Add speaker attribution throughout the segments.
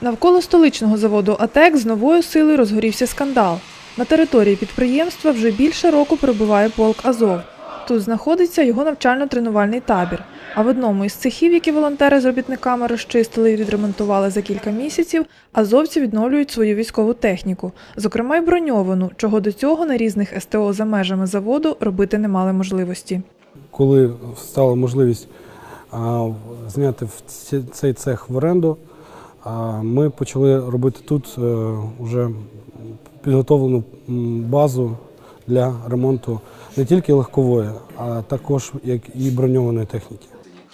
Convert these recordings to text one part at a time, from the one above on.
Speaker 1: Навколо столичного заводу АТЕК з новою силою розгорівся скандал. На території підприємства вже більше року перебуває полк Азов. Тут знаходиться його навчально-тренувальний табір. А в одному із цехів, які волонтери з робітниками розчистили і відремонтували за кілька місяців, азовці відновлюють свою військову техніку, зокрема й броньовану, чого до цього на різних СТО за межами заводу робити не мали можливості.
Speaker 2: Коли стала можливість зняти цей цех в оренду, а, ми почали робити тут вже підготовлену базу для ремонту не тільки легкової, а також як і броньованої техніки.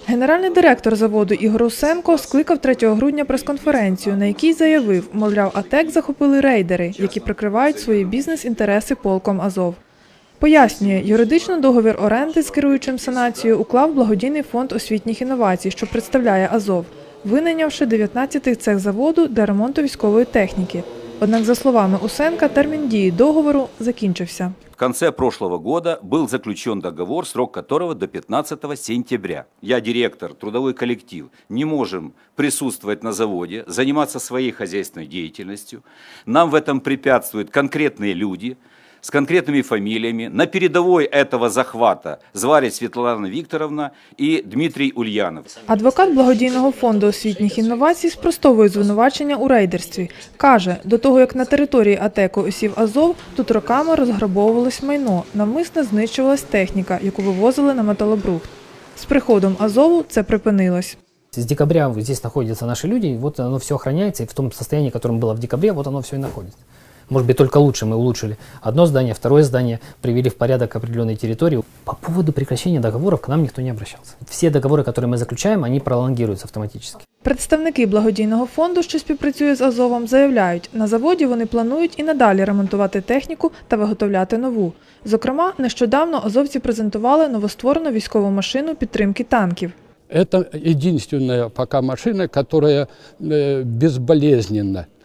Speaker 1: Генеральний директор заводу Ігор Усенко скликав 3 грудня прес-конференцію, на якій заявив, мовляв, АТЕК захопили рейдери, які прикривають свої бізнес-інтереси полком Азов. Пояснює, юридично договір оренди з керуючим санацією уклав благодійний фонд освітніх інновацій, що представляє Азов, винайнявши 19-й цех заводу для ремонту військової техніки. Однак, за словами Усенка, термін дії договору закінчився.
Speaker 3: В конце прошлого года был заключен договор, срок которого до 15 сентября. Я, директор, трудовой коллектив, не можем присутствовать на заводе, заниматься своей хозяйственной деятельностью. Нам в этом препятствуют конкретные люди с конкретными фамилиями. На передовой этого захвата звали Светлана Викторовна и Дмитрий Ульянов.
Speaker 1: Адвокат благодійного фонду освітніх інновацій спростовує звинувачення у рейдерстві. Каже, до того як на території АТЕКу осів Азов, тут роками розграбовувалось майно, навмисно знищувалась техніка, яку вивозили на металобрухт. З приходом Азову це припинилось.
Speaker 4: С декабря вот здесь находятся наши люди, и вот оно все охраняется, и в том состоянии, в котором было в декабре, вот оно все и находится. Может быть, только лучше мы улучшили одно здание, второе здание, привели в порядок определенные территории. По поводу прекращения договоров к нам никто не обращался. Все договоры, которые мы заключаем, они пролонгируются автоматически.
Speaker 1: Представники благодійного фонду, що співпрацює з Азовом, заявляють, на заводі вони планують і надалі ремонтувати техніку та виготовляти нову. Зокрема, нещодавно азовці презентували новостворену військову машину підтримки танків.
Speaker 5: Это единственная пока машина, которая э, безболезненно э, и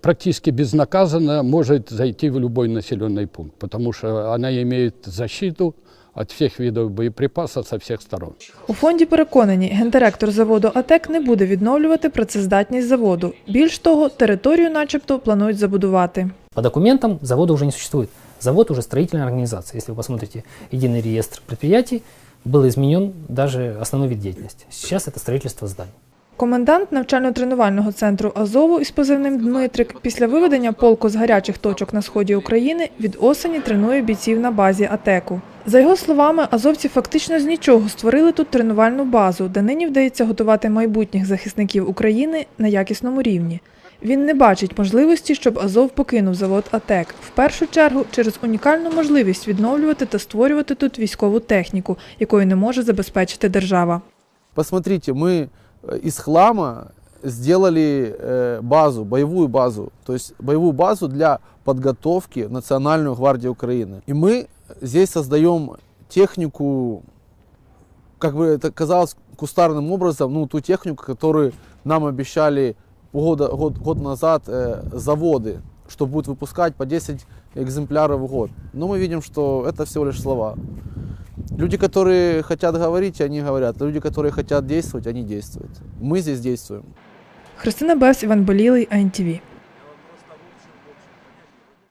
Speaker 5: практически безнаказанно может зайти в любой населенный пункт, потому что она имеет защиту от всех видов боеприпасов со всех сторон.
Speaker 1: У фонді переконані, гендиректор заводу АТЕК не буде відновлювати працездатність заводу. Більш того, територію начебто планують забудувати.
Speaker 4: По документам завода уже не существует. Завод уже строительная организация. Если вы посмотрите единый реестр предприятий, был изменен даже основной вид деятельности. Сейчас это строительство зданий.
Speaker 1: Комендант навчально-тренувального центру Азову із позивним Дмитрик після виведення полку з гарячих точок на сході України від осені тренує бійців на базі АТЕКу. За його словами, азовці фактично з нічого створили тут тренувальну базу, де нині вдається готувати майбутніх захисників України на якісному рівні. Він не бачить можливості, щоб Азов покинув завод АТЕК. В першу чергу через унікальну можливість відновлювати та створювати тут військову техніку, якою не може забезпечити держава.
Speaker 6: Посмотрите, э, из хлама сделали э, базу, боевую базу, то есть боевую базу для подготовки Национальную гвардию Украины. И мы здесь создаем технику, как бы это казалось кустарным образом, ну ту технику, которую нам обещали года, год, год назад э, заводы, что будут выпускать по 10 экземпляров в год. Но мы видим, что это всего лишь слова. Люди, которые хотят говорить, они говорят. Люди, которые хотят действовать, они действуют. Мы здесь действуем.
Speaker 1: Христина Бес, Іван Болілий, АНТВ.